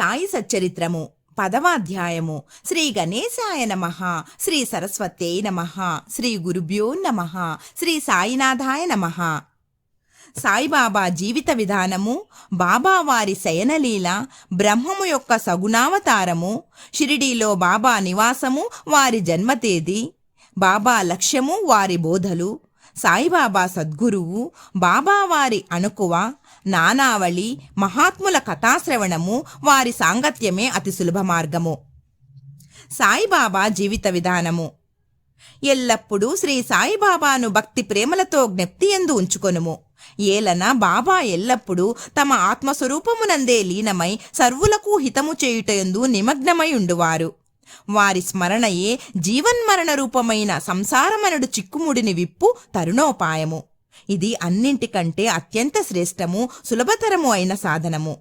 సాయి సచ్చరిత్రము. పదవాధ్యాయము. శ్రీ గణేశాయ నమ. శ్రీ సరస్వత్యై నమ. శ్రీ గురుభ్యో నమ. శ్రీ సాయినాథాయ నమ. సాయిబాబా జీవిత విధానము బాబా వారి శయనలీల బ్రహ్మము యొక్క సగుణావతారము షిరిడీలో బాబా నివాసము వారి జన్మతేదీ బాబా లక్ష్యము వారి బోధలు. సాయిబాబా సద్గురువు బాబా వారి అణుకువ నానావళి మహాత్ముల కథాశ్రవణము వారి సాంగత్యమే అతి సులభ మార్గము. సాయిబాబా జీవిత విధానము. ఎల్లప్పుడూ శ్రీ సాయిబాబాను భక్తి ప్రేమలతో జ్ఞప్తి ఎందు ఉంచుకొనుము. ఏలన బాబా ఎల్లప్పుడూ తమ ఆత్మస్వరూపమునందే లీనమై సర్వులకు హితము చేయుటయందు నిమగ్నమై ఉండువారు. వారి స్మరణయే జీవన్మరణ రూపమైన సంసారమనుడు చిక్కుముడిని విప్పు తరుణోపాయము. ఇది అన్నింటికంటే అత్యంత శ్రేష్టము సులభతరము అయిన సాధనము.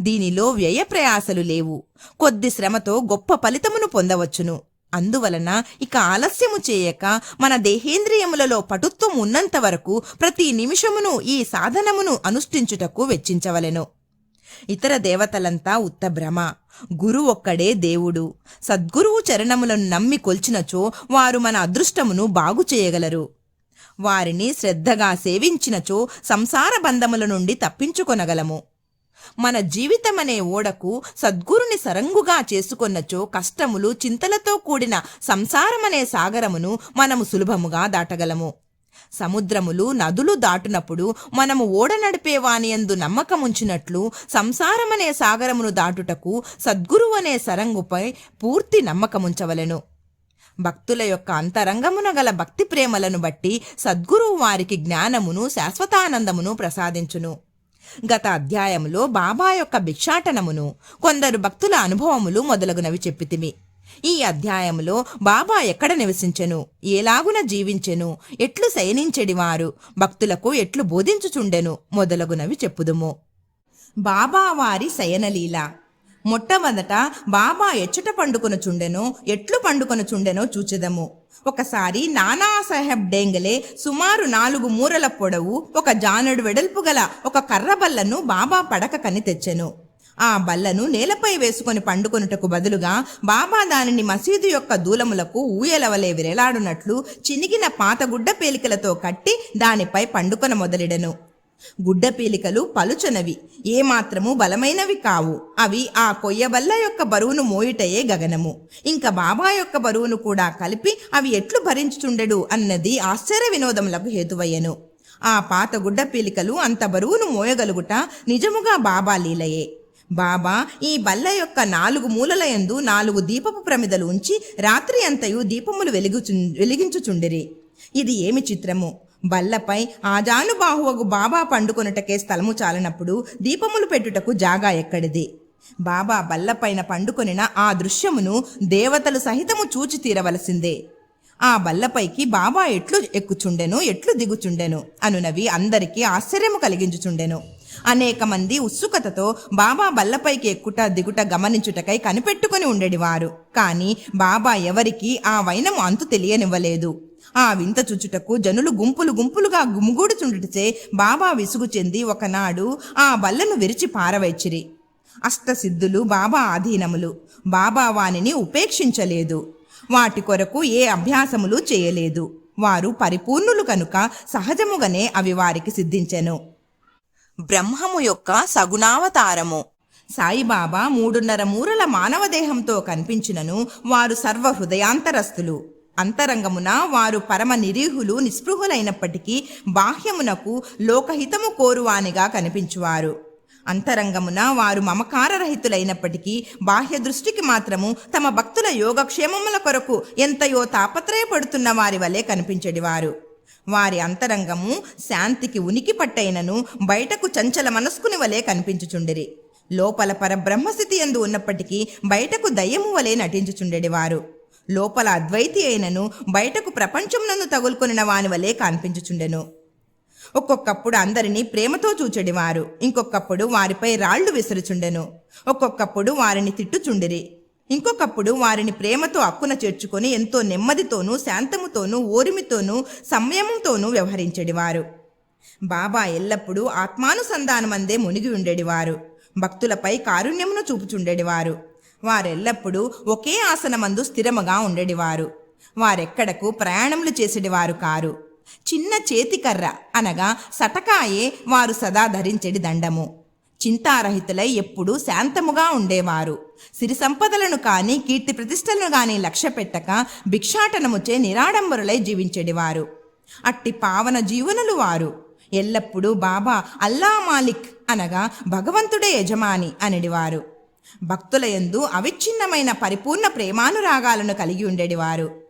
దీనిలో వ్యయ ప్రయాసలు లేవు. కొద్ది శ్రమతో గొప్ప ఫలితమును పొందవచ్చును. అందువలన ఇక ఆలస్యము చేయక మన దేహేంద్రియములలో పటుత్వం ఉన్నంత వరకు ప్రతి నిమిషమును ఈ సాధనమును అనుష్ఠించుటకు వెచ్చించవలెను. ఇతర దేవతలంతా ఉత్తభ్రమ గురు ఒక్కడే దేవుడు. సద్గురువు చరణములను నమ్మి కొల్చినచో వారు మన అదృష్టమును బాగు చేయగలరు. వారిని శ్రద్ధగా సేవించినచో సంసార బంధముల నుండి తప్పించుకొనగలము. మన జీవితమనే ఓడకు సద్గురుని సరంగుగా చేసుకొన్నచో కష్టములు చింతలతో కూడిన సంసారమనే సాగరమును మనము సులభముగా దాటగలము. సముద్రములు నదులు దాటునప్పుడు మనము ఓడ నడిపేవానియందు నమ్మకముంచినట్లు సంసారమనే సాగరమును దాటుటకు సద్గురువు అనే సరంగుపై పూర్తి నమ్మకముంచవలెను. భక్తుల యొక్క అంతరంగమున గల భక్తి ప్రేమలను బట్టి సద్గురువు వారికి జ్ఞానమును శాశ్వతానందమును ప్రసాదించును. గత అధ్యాయములో బాబా యొక్క భిక్షాటనమును కొందరు భక్తుల అనుభవములు మొదలగునవి చెప్పితిమి. ఈ అధ్యాయంలో బాబా ఎక్కడ నివసించెను? ఏలాగున జీవించెను? ఎట్లు శయనించెడివారు? భక్తులకు ఎట్లు బోధించుచుండెను? మొదలగునవి చెప్పుదుము. బాబా వారి శయనలీల. మొట్టమొదట బాబా ఎచ్చట పండుకొనుచుండెనో? ఎట్లు పండుకొనుచుండెనో చూచెదము. ఒకసారి నానాసాహెబ్ డేంగలే సుమారు నాలుగు మూరల పొడవు ఒక జానడు వెడల్పు గల ఒక కర్రబల్లను బాబా పడక కని తెచ్చెను. ఆ బల్లను నేలపై వేసుకొని పండుకొనుటకు బదులుగా బాబా దానిని మసీదు యొక్క దూలములకు ఊయలవలే విరలాడునట్లు చినిగిన పాత గుడ్డ పేలికలతో కట్టి దానిపై పండుకొన మొదలెడెను. గుడ్డ పీలికలు పలుచనవి ఏమాత్రము బలమైనవి కావు. అవి ఆ కొయ్యబల్ల యొక్క బరువును మోయుటయే గగనము. ఇంకా బాబా యొక్క బరువును కూడా కలిపి అవి ఎట్లు భరించుచుండెడు అన్నది ఆశ్చర్య వినోదములకు హేతువయ్యను. ఆ పాత గుడ్డ పీలికలు అంత బరువును మోయగలుగుట నిజముగా బాబా లీలయే. బాబా ఈ బల్ల యొక్క నాలుగు మూలల యందు నాలుగు దీపపు ప్రమిదలు ఉంచి రాత్రి అంతయు దీపములు వెలుగుచు వెలిగించుచుండిరి. ఇది ఏమి చిత్రము? బల్లపై ఆజానుబాహువగు బాబా పండుకొనుటకే స్థలము చాలనప్పుడు దీపములు పెట్టుటకు జాగా ఎక్కడిది? బాబా బల్లపైన పండుకొనిన ఆ దృశ్యమును దేవతలు సహితము చూచి తీరవలసిందే. ఆ బల్లపైకి బాబా ఎట్లు ఎక్కుచుండెను ఎట్లు దిగుచుండెను అనునవి అందరికీ ఆశ్చర్యము కలిగించుచుండెను. అనేక మంది ఉత్సుకతతో బాబా బల్లపైకి ఎక్కుట దిగుట గమనించుటకై కనిపెట్టుకుని ఉండేవారు. కాని బాబా ఎవరికి ఆ వైనము అంతు తెలియనివ్వలేదు. ఆ వింత చుచుటకు జనులు గుంపులు గుంపులుగా గుమిగూడుచుండుటచే బాబా విసుగు చెంది ఒకనాడు ఆ బల్లను విరిచి పారవైచిరి. అష్టసిద్ధులు బాబా ఆధీనములు. బాబా వానిని ఉపేక్షించలేదు. వాటి కొరకు ఏ అభ్యాసములు చేయలేదు. వారు పరిపూర్ణులు కనుక సహజముగానే అవి వారికి సిద్ధించెను. బ్రహ్మము యొక్క సగుణావతారము. సాయిబాబా మూడున్నర మూరల మానవ దేహంతో కనిపించినను వారు సర్వ హృదయాంతరస్తులు అంతరంగమున వారు పరమ నిరీహులు నిస్పృహులైనప్పటికీ బాహ్యమునకు లోకహితము కోరువానిగా కనిపించువారు. అంతరంగమున వారు మమకారరహితులైనప్పటికీ బాహ్య దృష్టికి మాత్రము తమ భక్తుల యోగక్షేమముల కొరకు ఎంతయో తాపత్రయపడుతున్న వారి వలె కనిపించడివారు. వారి అంతరంగము శాంతికి ఉనికి పట్టైనను బయటకు చంచల మనస్కుని వలె కనిపించుచుండిరి. లోపల పరబ్రహ్మస్థితి ఎందు ఉన్నప్పటికీ బయటకు దయ్యము వలె నటించుచుండెడి వారు. లోపల అద్వైతి అయినను బయటకు ప్రపంచమునందు తగులుకొనిన వాని వలె కనిపించుచుండెను. ఒక్కొక్కప్పుడు అందరినీ ప్రేమతో చూచెడివారు ఇంకొకప్పుడు వారిపై రాళ్ళు విసురుచుండెను. ఒక్కొక్కప్పుడు వారిని తిట్టుచుండిరి. ఇంకొకప్పుడు వారిని ప్రేమతో అక్కున చేర్చుకొని ఎంతో నెమ్మదితోనూ శాంతముతోనూ ఓరిమితోనూ సంయమంతోనూ వ్యవహరించెడివారు. బాబా ఎల్లప్పుడూ ఆత్మానుసంధానమందే మునిగి ఉండేడివారు. భక్తులపై కారుణ్యమును చూపుచుండేడివారు. వారెల్లప్పుడూ ఒకే ఆసనమందు స్థిరముగా ఉండేడివారు. వారెక్కడకు ప్రయాణములు చేసేడివారు కారు. చిన్న చేతికర్ర అనగా సటకాయే వారు సదా ధరించెడి దండము. చింతారహితులై ఎప్పుడూ శాంతముగా ఉండేవారు. సిరి సంపదలను కానీ కీర్తి ప్రతిష్టలను కానీ లక్ష్య పెట్టక భిక్షాటనముచే నిరాడంబరులై జీవించేడివారు. అట్టి పావన జీవనులు వారు. ఎల్లప్పుడూ బాబా అల్లా మాలిక్ అనగా భగవంతుడే యజమాని అనడివారు. భక్తుల యందు అవిచ్ఛిన్నమైన పరిపూర్ణ ప్రేమానురాగాలను కలిగి ఉండేడివారు.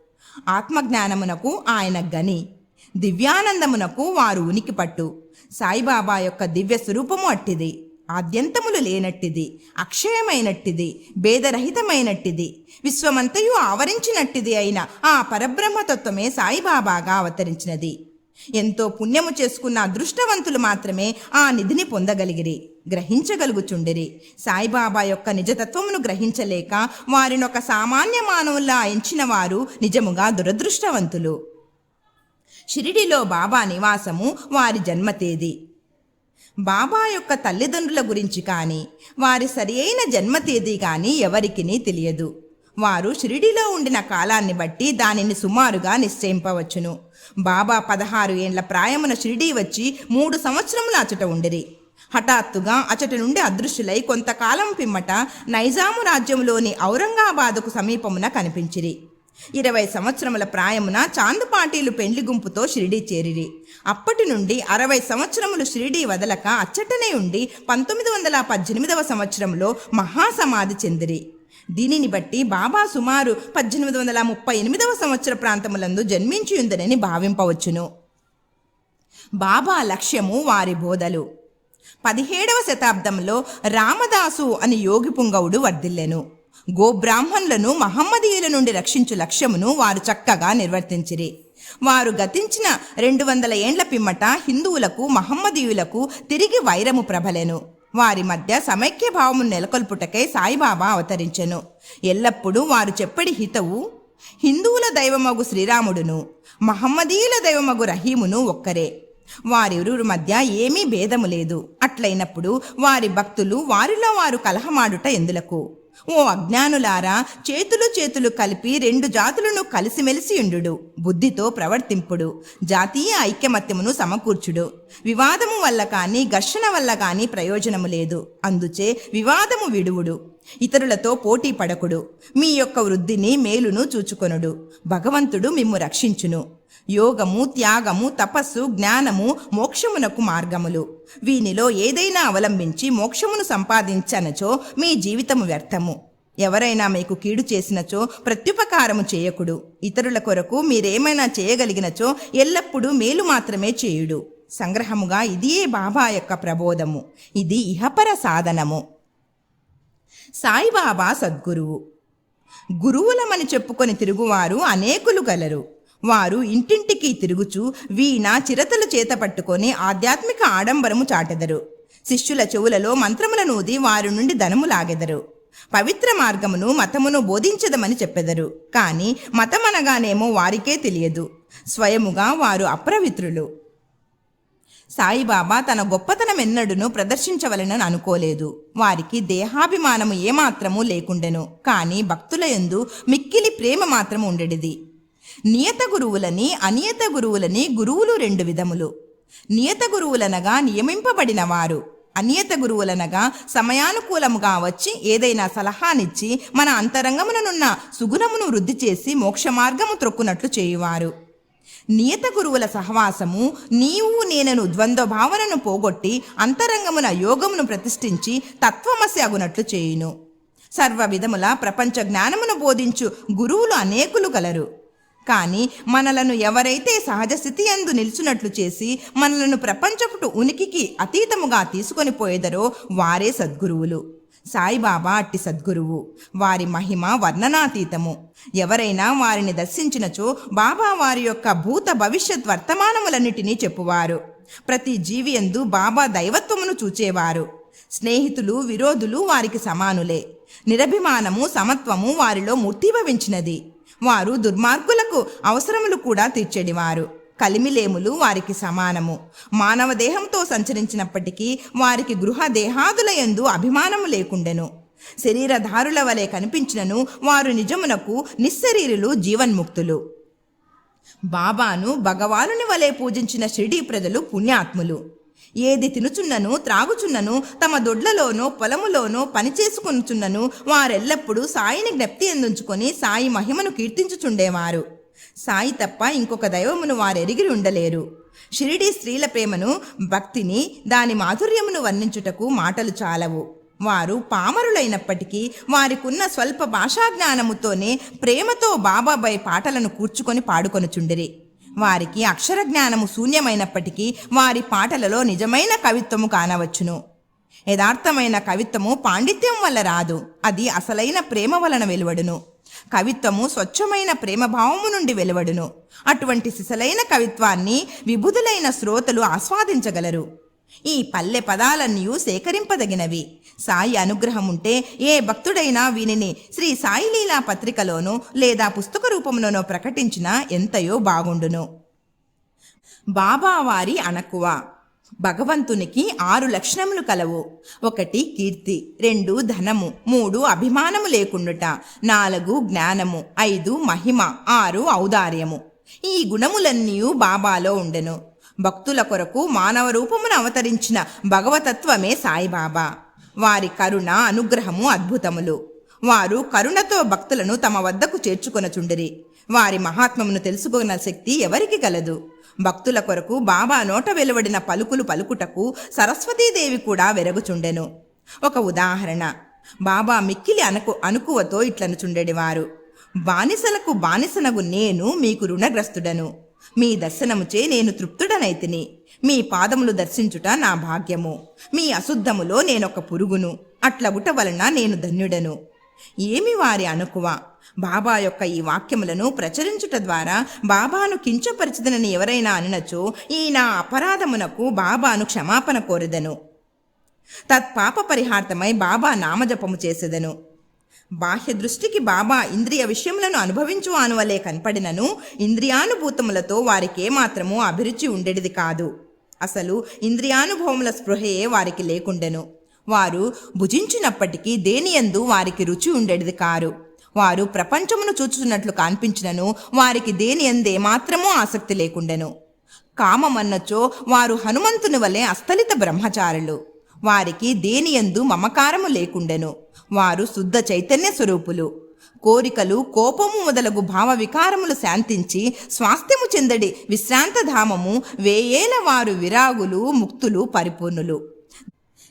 ఆత్మజ్ఞానమునకు ఆయన గని దివ్యానందమునకు వారు ఉనికి పట్టు సాయిబాబా యొక్క దివ్య స్వరూపము అట్టిది. ఆద్యంతములు లేనట్టిది అక్షయమైనట్టిది భేదరహితమైనట్టిది విశ్వమంతయు ఆవరించినట్టిది అయిన ఆ పరబ్రహ్మతత్వమే సాయిబాబాగా అవతరించినది. ఎంతో పుణ్యము చేసుకున్న అదృష్టవంతులు మాత్రమే ఆ నిధిని పొందగలిగిరి గ్రహించగలుగుచుండిరి. సాయిబాబా యొక్క నిజతత్వమును గ్రహించలేక వారినొక సామాన్య మానవుల్లా ఎంచిన వారు నిజముగా దురదృష్టవంతులు. షిరిడిలో బాబా నివాసము వారి జన్మ తేదీ బాబా యొక్క తల్లిదండ్రుల గురించి కానీ వారి సరియైన జన్మ తేదీ కానీ ఎవరికినీ తెలియదు. వారు షిరిడిలో ఉండిన కాలాన్ని బట్టి దానిని సుమారుగా నిశ్చయింపవచ్చును. బాబా పదహారు ఏండ్ల ప్రాయమున షిరిడి వచ్చి మూడు సంవత్సరముల అచట ఉండిరి. హఠాత్తుగా అచట నుండి అదృశ్యులై కొంతకాలం పిమ్మట నైజాము రాజ్యంలోని ఔరంగాబాదుకు సమీపమున కనిపించిరి. ఇరవై సంవత్సరముల ప్రాయమున చాందుపాటీలు పెండ్లి గుంపుతో షిరిడి చేరిరి. అప్పటి నుండి అరవై సంవత్సరములు షిరిడి వదలక అచ్చటనే ఉండి పంతొమ్మిది వందల పద్దెనిమిదవ సంవత్సరంలో మహాసమాధి చెందిరి. దీనిని బట్టి బాబా సుమారు పద్దెనిమిది వందల ముప్పై ఎనిమిదవ సంవత్సర ప్రాంతములందు జన్మించి ఉందనని భావింపవచ్చును. బాబా లక్ష్యము వారి బోధలు. పదిహేడవ శతాబ్దంలో రామదాసు అని యోగి పుంగవుడు వర్ధిల్లెను. గోబ్రాహ్మణులను మహమ్మదీయుల నుండి రక్షించు లక్ష్యమును వారు చక్కగా నిర్వర్తించిరి. వారు గతించిన రెండు వందల ఏండ్ల పిమ్మట హిందువులకు మహమ్మదీయులకు తిరిగి వైరము ప్రబలెను. వారి మధ్య సమైక్య భావము నెలకొల్పుటకై సాయిబాబా అవతరించెను. ఎల్లప్పుడూ వారు చెప్పడి హితవు హిందువుల దైవమగు శ్రీరాముడును మహమ్మదీయుల దైవమగు రహీమును ఒక్కరే. వారిరువురి మధ్య ఏమీ భేదము లేదు. అట్లయినప్పుడు వారి భక్తులు వారిలో వారు కలహమాడుట ఎందులకు? ఓ అజ్ఞానులారా చేతులు చేతులు కలిపి రెండు జాతులను కలిసిమెలిసి ఉండు బుద్ధితో ప్రవర్తింపుడు. జాతీయ ఐక్యమత్యమును సమకూర్చుడు. వివాదము వల్ల కానీ ఘర్షణ వల్ల కానీ ప్రయోజనము లేదు. అందుచే వివాదము విడువుడు. ఇతరులతో పోటీ పడకుడు. మీ యొక్క వృద్ధిని మేలును చూచుకొనుడు. భగవంతుడు మిమ్ము రక్షించును. యోగము త్యాగము తపస్సు జ్ఞానము మోక్షమునకు మార్గములు. వీనిలో ఏదైనా అవలంబించి మోక్షమును సంపాదించనచో మీ జీవితము వ్యర్థము. ఎవరైనా మీకు కీడు చేసినచో ప్రత్యుపకారము చేయకుడు. ఇతరుల కొరకు మీరేమైనా చేయగలిగినచో ఎల్లప్పుడూ మేలు మాత్రమే చేయుడు. సంగ్రహముగా ఇదియే బాబా యొక్క ప్రబోధము. ఇది ఇహపర సాధనము. సాయిబాబా సద్గురువు. గురువులమని చెప్పుకొని తిరుగువారు అనేకులు గలరు. వారు ఇంటింటికి తిరుగుచు వీణ చిరతలు చేత పట్టుకొని ఆధ్యాత్మిక ఆడంబరము చాటెదరు. శిష్యుల చెవులలో మంత్రములను ఊది వారి నుండి ధనము లాగెదరు. పవిత్ర మార్గమును మతమును బోధించదమని చెప్పెదరు. కానీ మతమనగానేమో వారికే తెలియదు. స్వయముగా వారు అప్రవిత్రులు. సాయిబాబా తన గొప్పతనం ఎన్నడును ప్రదర్శించవలనని అనుకోలేదు. వారికి దేహాభిమానము ఏమాత్రము లేకుండెను. కానీ భక్తుల యందు మిక్కిలి ప్రేమ మాత్రము ఉండెడిది. నియత గురువులని అనియత గురువులని గురువులు రెండు విధములు. నియత గురువులనగా నియమింపబడిన వారు. అనియత గురువులనగా సమయానుకూలముగా వచ్చి ఏదైనా సలహానిచ్చి మన అంతరంగముననున్న సుగుణమును వృద్ధి చేసి మోక్ష మార్గము త్రొక్కునట్లు చేయువారు. నియత గురువుల సహవాసము నీవు నేనను ద్వంద్వ భావనను పోగొట్టి అంతరంగమున యోగమును ప్రతిష్ఠించి తత్వమసి అగునట్లు చేయును. సర్వ విధముల ప్రపంచ జ్ఞానమును బోధించు గురువులు అనేకులు కలరు కానీ మనలను ఎవరైతే సహజ స్థితి అందు నిల్చున్నట్లు చేసి మనలను ప్రపంచపుటు ఉనికికి అతీతముగా తీసుకొని పోయేదరో వారే సద్గురువులు. సాయిబాబా అట్టి సద్గురువు. వారి మహిమ వర్ణనాతీతము. ఎవరైనా వారిని దర్శించినచో బాబా వారి యొక్క భూత భవిష్యత్ వర్తమానములన్నిటినీ చెప్పువారు. ప్రతి జీవియందు బాబా దైవత్వమును చూచేవారు. స్నేహితులు విరోధులు వారికి సమానులే. నిరభిమానము సమత్వము వారిలో మూర్తిభవించినది వారు దుర్మార్గులకు అవసరములు కూడా తీర్చెడివారు. కలిమిలేములు వారికి సమానము. మానవ దేహంతో సంచరించినప్పటికీ వారికి గృహ దేహాదుల యందు అభిమానము లేకుండెను. శరీరధారుల వలె కనిపించినను వారు నిజమునకు నిస్సరీరులు జీవన్ముక్తులు. బాబాను భగవానుని వలె పూజించిన షిరిడీ ప్రజలు పుణ్యాత్ములు. ఏది తినుచున్నను త్రాగుచున్నను తమ దొడ్లలోనో పొలములోనో పనిచేసుకొనుచున్నను వారెల్లప్పుడూ సాయిని జ్ఞప్తి ఎందుంచుకొని సాయి మహిమను కీర్తించుచుండేవారు. సాయి తప్ప ఇంకొక దైవమును వారెరిగి ఉండలేరు. షిరిడీ స్త్రీల ప్రేమను భక్తిని దాని మాధుర్యమును వర్ణించుటకు మాటలు చాలవు. వారు పామరులైనప్పటికీ వారికున్న స్వల్ప భాషా జ్ఞానముతోనే ప్రేమతో బాబాబాయ్ పాటలను కూర్చుకొని పాడుకొనుచుండిరి. వారికి అక్షర జ్ఞానము శూన్యమైనప్పటికీ వారి పాటలలో నిజమైన కవిత్వము కానవచ్చును. యథార్థమైన కవిత్వము పాండిత్యం వల్ల రాదు. అది అసలైన ప్రేమ వలన వెలువడును. కవిత్వము స్వచ్ఛమైన ప్రేమభావము నుండి వెలువడును. అటువంటి సిసలైన కవిత్వాన్ని విబుధులైన శ్రోతలు ఆస్వాదించగలరు. ఈ పల్లె పదాలన్నీ సేకరింపదగినవి. సాయి అనుగ్రహం ఉంటే ఏ భక్తుడైనా వీనిని శ్రీ సాయి లీలా పత్రికలోనో లేదా పుస్తక రూపంలోనో ప్రకటించినా ఎంతయో బాగుండును. బాబావారి అనకువ భగవంతునికి ఆరు లక్షణములు కలవు. ఒకటి కీర్తి రెండు ధనము మూడు అభిమానము లేకుండుట నాలుగు జ్ఞానము ఐదు మహిమ ఆరు ఔదార్యము. ఈ గుణములన్నీ బాబాలో ఉండెను. భక్తుల కొరకు మానవ రూపమును అవతరించిన భగవతత్వమే సాయిబాబా. వారి కరుణ అనుగ్రహము అద్భుతములు. వారు కరుణతో భక్తులను తమ వద్దకు చేర్చుకొనచుండిరి. వారి మహాత్మమును తెలుసుకున్న శక్తి ఎవరికి కలదు? భక్తుల కొరకు బాబా నోట వెలువడిన పలుకులు పలుకుటకు సరస్వతీదేవి కూడా వెరగుచుండెను. ఒక ఉదాహరణ బాబా మిక్కిలి అనుకు అనుకువతో ఇట్లను చుండెడివారు. బానిసలకు బానిసనగు నేను మీకు రుణగ్రస్తుడను. మీ దర్శనముచే నేను తృప్తుడనైతిని. మీ పాదములు దర్శించుట నా భాగ్యము. మీ అశుద్ధములో నేనొక పురుగును. అట్లగుట వలన నేను ధన్యుడను. ఏమి వారి అనుకువ? బాబా యొక్క ఈ వాక్యములను ప్రచురించుట ద్వారా బాబాను కించపరిచిదనని ఎవరైనా అనినచో ఈ నా అపరాధమునకు బాబాను క్షమాపణ కోరెదను. తత్పాప పరిహార్థమై బాబా నామజపము చేసేదను. బాహ్య దృష్టికి బాబా ఇంద్రియ విషయములను అనుభవించు అనువలే కనపడినను ఇంద్రియానుభూతములతో వారికేమాత్రము అభిరుచి ఉండేది కాదు. అసలు ఇంద్రియానుభవముల స్పృహయే వారికి లేకుండెను. వారు భుజించినప్పటికీ దేనియందు వారికి రుచి ఉండేది కారు. వారు ప్రపంచమును చూచుతున్నట్లు కనిపించినను వారికి దేని ఎందే మాత్రమూ ఆసక్తి లేకుండెను. కామమన్నచో వారు హనుమంతుని వలె అస్థలిత బ్రహ్మచారులు. వారికి దేనియందు మమకారము లేకుండెను. వారు శుద్ధ చైతన్య స్వరూపులు. కోరికలు కోపము మొదలగు భావ వికారములు శాంతించి స్వాస్థ్యము చెందడి విశ్రాంతధామము వేయేల వారు విరాగులు ముక్తులు పరిపూర్ణులు.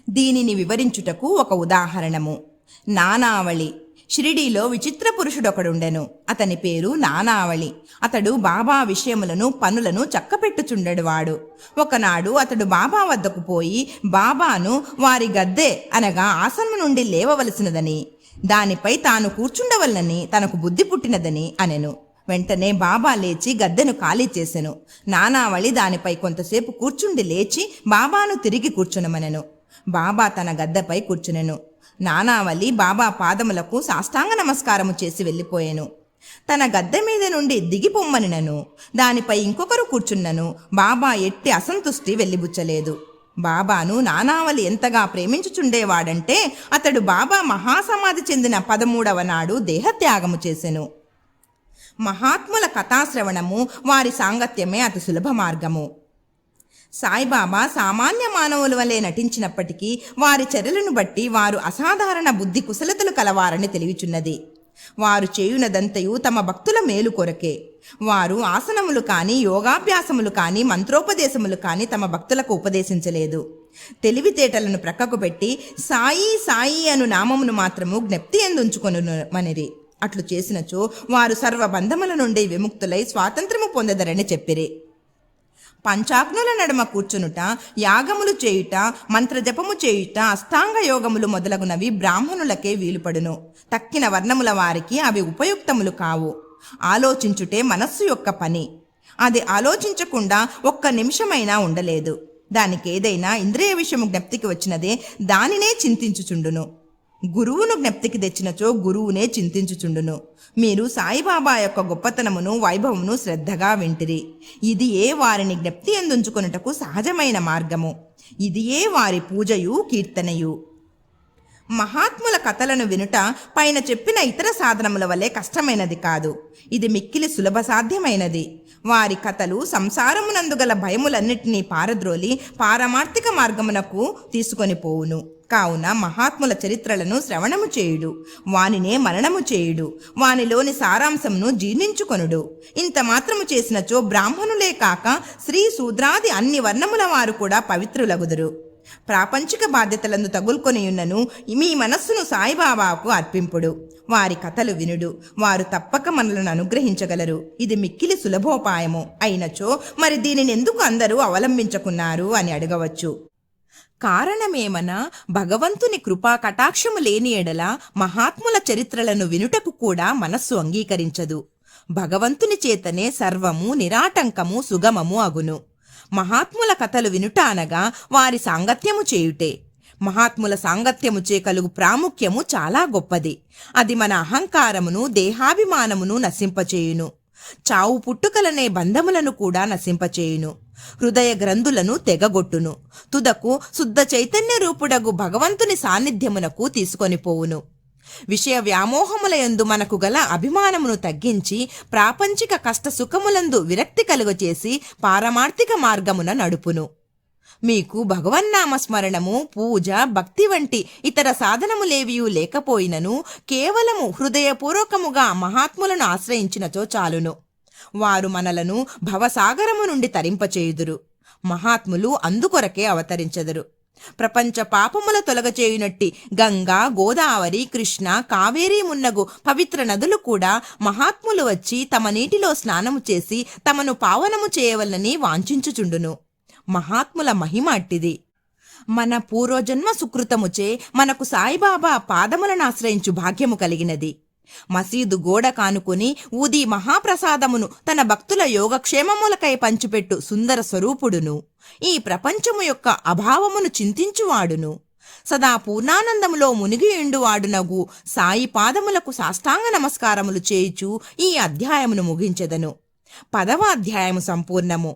దీనిని వివరించుటకు ఒక ఉదాహరణము. నానావళి. షిరిడీలో విచిత్ర పురుషుడొకడుండెను. అతని పేరు నానావళి. అతడు బాబా విషయములను పనులను చక్కపెట్టుచుండెడువాడు ఒకనాడు అతడు బాబా వద్దకు పోయి బాబాను వారి గద్దె అనగా ఆసనము నుండి లేవవలసినదని దానిపై తాను కూర్చుండవలనని తనకు బుద్ధి పుట్టినదని అనెను. వెంటనే బాబా లేచి గద్దెను ఖాళీ చేసెను. నానావళి దానిపై కొంతసేపు కూర్చుండి లేచి బాబాను తిరిగి కూర్చునమనెను. బాబా తన గద్దెపై కూర్చునెను. నానావలి బాబా పాదములకు సాష్టాంగ నమస్కారము చేసి వెళ్ళిపోయాను. తన గద్దె మీద నుండి దిగిపొమ్మనినను. దానిపై ఇంకొకరు కూర్చున్నను. బాబా ఎట్టి అసంతుష్టి వెళ్ళిబుచ్చలేదు. బాబాను నానావలి ఎంతగా ప్రేమించుచుండేవాడంటే అతడు బాబా మహాసమాధి చెందిన పదమూడవ నాడు దేహత్యాగము చేసెను. మహాత్ముల కథాశ్రవణము వారి సాంగత్యమే అతి సులభ మార్గము. సాయిబాబా సామాన్య మానవుల వలె నటించినప్పటికీ వారి చర్యలను బట్టి వారు అసాధారణ బుద్ధి కుశలతలు కలవారని తెలియచున్నది. వారు చేయునదంతయు తమ భక్తుల మేలు కొరకే. వారు ఆసనములు కానీ యోగాభ్యాసములు కానీ మంత్రోపదేశములు కానీ తమ భక్తులకు ఉపదేశించలేదు. తెలివితేటలను ప్రక్కకు పెట్టి సాయి సాయి అను నామమును మాత్రము జ్ఞప్తి ఎందుంచుకొనుమనిరి. అట్లు చేసినచో వారు సర్వబంధముల నుండి విముక్తులై స్వాతంత్రము పొందదరని చెప్పిరి. పంచాగ్నుల నడుమ కూర్చునుట యాగములు చేయుట మంత్రజపము చేయుట అష్టాంగ యోగములు మొదలగునవి బ్రాహ్మణులకే వీలుపడును. తక్కిన వర్ణముల వారికి అవి ఉపయుక్తములు కావు. ఆలోచించుటే మనస్సు యొక్క పని. అది ఆలోచించకుండా ఒక్క నిమిషమైనా ఉండలేదు. దానికేదైనా ఇంద్రియ విషయము జ్ఞప్తికి వచ్చినదే దానినే చింతించుచుండును. గురువును జ్ఞప్తికి తెచ్చినచో గురువునే చింతించుచుండును. మీరు సాయిబాబా యొక్క గొప్పతనమును వైభవమును శ్రద్ధగా వింటిరి. ఇది ఏ వారిని జ్ఞప్తి ఎందుంచుకొనుటకు సహజమైన మార్గము. ఇది ఏ వారి పూజయు కీర్తనయు. మహాత్ముల కథలను వినుట పైన చెప్పిన ఇతర సాధనముల వలె కష్టమైనది కాదు. ఇది మిక్కిలి సులభ సాధ్యమైనది. వారి కథలు సంసారమునందుగల భయములన్నిటినీ పారద్రోలి పారమార్థిక మార్గమునకు తీసుకొని పోవును. కావున మహాత్ముల చరిత్రలను శ్రవణము చేయుడు. వానినే మరణము చేయుడు. వానిలోని సారాంశమును జీర్ణించుకొనుడు. ఇంత మాత్రము చేసినచో బ్రాహ్మణులే కాక స్త్రీ శూద్రాది అన్ని వర్ణముల వారు కూడా పవిత్రులగుదురు. ప్రాపంచిక బాధ్యతలను తగులుకొనియున్నను మీ మనస్సును సాయిబాబాకు అర్పింపుడు. వారి కథలు వినుడు. వారు తప్పక మనలను అనుగ్రహించగలరు. ఇది మిక్కిలి సులభోపాయము. అయినచో మరి దీనిని ఎందుకు అందరూ అవలంబించకున్నారు అని అడగవచ్చు. కారణమేమనా? భగవంతుని కృపా కటాక్షము లేని ఎడల మహాత్ముల చరిత్రలను వినుటకు కూడా మనస్సు అంగీకరించదు. భగవంతుని చేతనే సర్వము నిరాటంకము సుగమము అగును. మహాత్ముల కథలు వినుట అనగా వారి సాంగత్యము చేయుటే. మహాత్ముల సాంగత్యముచే కలుగు ప్రాముఖ్యము చాలా గొప్పది. అది మన అహంకారమును దేహాభిమానమును నశింపచేయును. చావు పుట్టుకలనే బంధములను కూడా నశింపచేయును. హృదయ గ్రంథులను తెగగొట్టును. తుదకు శుద్ధ చైతన్య రూపుడగు భగవంతుని సాన్నిధ్యమునకు తీసుకొని పోవును. విషయ వ్యామోహములయందు మనకు గల అభిమానమును తగ్గించి ప్రాపంచిక కష్ట సుఖములందు విరక్తి కలుగచేసి పారమార్థిక మార్గమున నడుపును. మీకు భగవన్నామ నామస్మరణము పూజ భక్తి వంటి ఇతర సాధనములేవియూ లేకపోయినను కేవలము హృదయపూర్వకముగా మహాత్ములను ఆశ్రయించినచో చాలును. వారు మనలను భవసాగరము నుండి తరింపచేయుదురు. మహాత్ములు అందుకొరకే అవతరించెదరు. ప్రపంచ పాపముల తొలగచేయునట్టి గంగా గోదావరి కృష్ణ కావేరి మున్నగు పవిత్ర నదులు కూడా మహాత్ములు వచ్చి తమ నీటిలో స్నానము చేసి తమను పావనము చేయవలనని వాంఛించుచుండును. మహాత్ముల మహిమ అట్టిది. మన పూర్వజన్మ సుకృతముచే మనకు సాయిబాబా పాదములను ఆశ్రయించు భాగ్యము కలిగినది. మసీదు గోడ కానుకొని ఊది మహాప్రసాదమును తన భక్తుల యోగక్షేమములకై పంచిపెట్టు సుందర స్వరూపుడును. ఈ ప్రపంచము యొక్క అభావమును చింతించువాడును. సదా పూర్ణానందములో మునిగియుండువాడునగు సాయి పాదములకు సాష్టాంగ నమస్కారములు చేయుచు ఈ అధ్యాయమును ముగించెదను. పదవ అధ్యాయము సంపూర్ణము.